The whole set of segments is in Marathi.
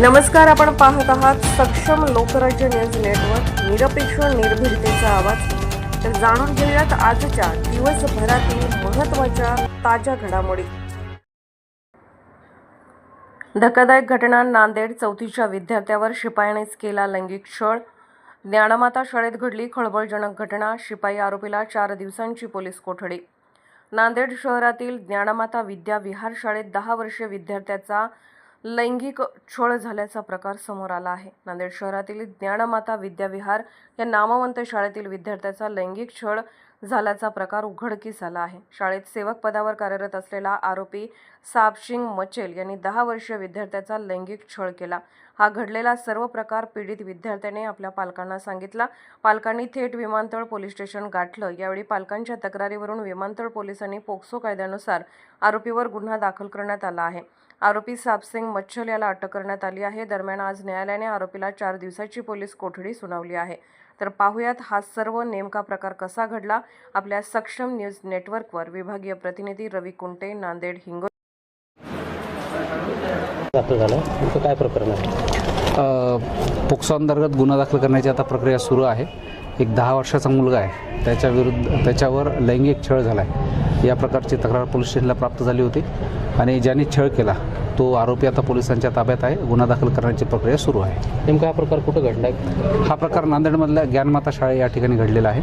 नमस्कार आपण पाहत आहात सक्षम लोकराज्य न्यूज नेटवर्क निरपेक्ष निर्भीडतेचा आवाज. तर जाणून घेऊयात आजच्या दिवसभरातील महत्त्वाच्या ताज्या घडामोडी. धक्कादायक घटना नांदेड चौथीच्या विद्यार्थ्यावर शिपायानेच केला लैंगिक छळ ज्ञानमाता शाळेत घडली खळबळजनक घटना शिपाई आरोपीला चार दिवसांची पोलीस कोठडी. नांदेड शहरातील ज्ञानमाता विद्या विहार शाळेत दहा वर्षीय विद्यार्थ्याचा लैंगिक छळ झाल्याचा प्रकार समोर आला आहे. नांदेड शहरातील ज्ञानमाता विद्याविहार या नामवंत शाळेतील विद्यार्थ्याचा लैंगिक छळ झाल्याचा प्रकार उघडकीस आला आहे. शाळेत सेवक पदावर कार्यरत असलेला आरोपी साबशिंग मचेल यांनी दहा वर्षीय विद्यार्थ्याचा लैंगिक छळ केला. हा घडलेला सर्व प्रकार पीडित विद्यार्थ्याने आपल्या पालकांना सांगितला. पालकांनी थेट विमानतळ पोलीस स्टेशन गाठलं. यावेळी पालकांच्या तक्रारीवरून विमानतळ पोलिसांनी पोक्सो कायद्यानुसार आरोपीवर गुन्हा दाखल करण्यात आला आहे. आरोपी साबसिंग मच्छल याला अटक करण्यात आली आहे. दरम्यान आज न्यायालयाने आरोपीला चार दिवसाची पोलीस कोठडी सुनावली आहे. तर पाहुयात हा सर्व नेमका प्रकार कसा घडला. आपल्या सक्षम न्यूज नेटवर्कवर विभागीय प्रतिनिधी रवी कुंटे नांदेड हिंगोली. दाखल झाला. तुमचं काय प्रकरण आहे? पोक्सो अंतर्गत गुन्हा दाखल करण्याची आता प्रक्रिया सुरू आहे. एक दहा वर्षाचा मुलगा आहे. त्याच्या विरुद्ध त्याच्यावर लैंगिक छळ झाला आहे या प्रकारची तक्रार पोलीस स्टेशनला प्राप्त झाली होती आणि ज्याने छळ केला तो आरोपी आता पोलिसांच्या ताब्यात आहे. गुन्हा दाखल करण्याची प्रक्रिया सुरू आहे. नेमका हा प्रकार कुठं घडला आहे हा प्रकार नांदेडमधल्या ज्ञानमाता शाळे या ठिकाणी घडलेला आहे.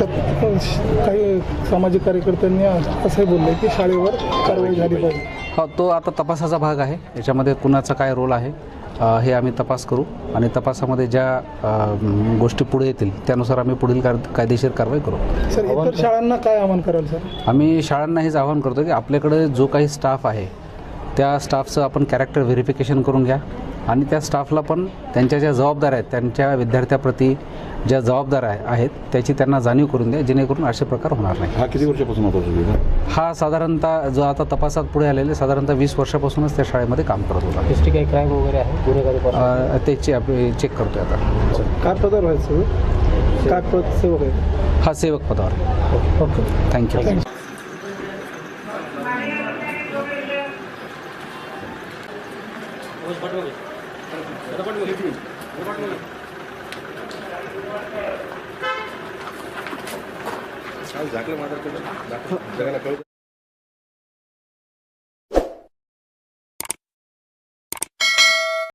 काही सामाजिक कार्यकर्त्यांनी असंही बोलले की शाळेवर कारवाई झाली पाहिजे. हो तो आता तपासाचा भाग आहे. याच्यामध्ये कुणाचा काय रोल आहे? हे आम्ही तपास करू आणि तपासामध्ये ज्या गोष्टी पुढे येतील त्यानुसार आम्ही पुढील कार कायदेशीर कारवाई करू. सर इतर शाळांना काय आवाहन कराल सर? आम्ही शाळांना हेच आवाहन करतो की आपल्याकडे जो काही स्टाफ आहे त्या स्टाफचं आपण कॅरेक्टर व्हेरिफिकेशन करून घ्या आणि त्या स्टाफला पण त्यांच्या ज्या जबाबदाऱ्या आहेत त्यांच्या विद्यार्थ्याप्रती ज्या जबाबदाऱ्या आहे- आहेत त्याची त्यांना जाणीव करून द्या जेणेकरून असे प्रकार होणार नाही हा किती वर्षापासून होता हा साधारणतः जो आता तपासात पुढे आलेले साधारणतः वीस वर्षापासूनच त्या शाळेमध्ये काम करत होता. हिस्ट्री काही क्राईम वगैरे आहे? गुन्हेगारी? अ, त्याची आपण चेक करतोय आता. काय पदावर आहेत सर काय पद सेवक आहेत? हा सेवक पदावर आहे. ओके थँक्यू చాలా జాగ్రత్త మాట్లాడుతున్నారు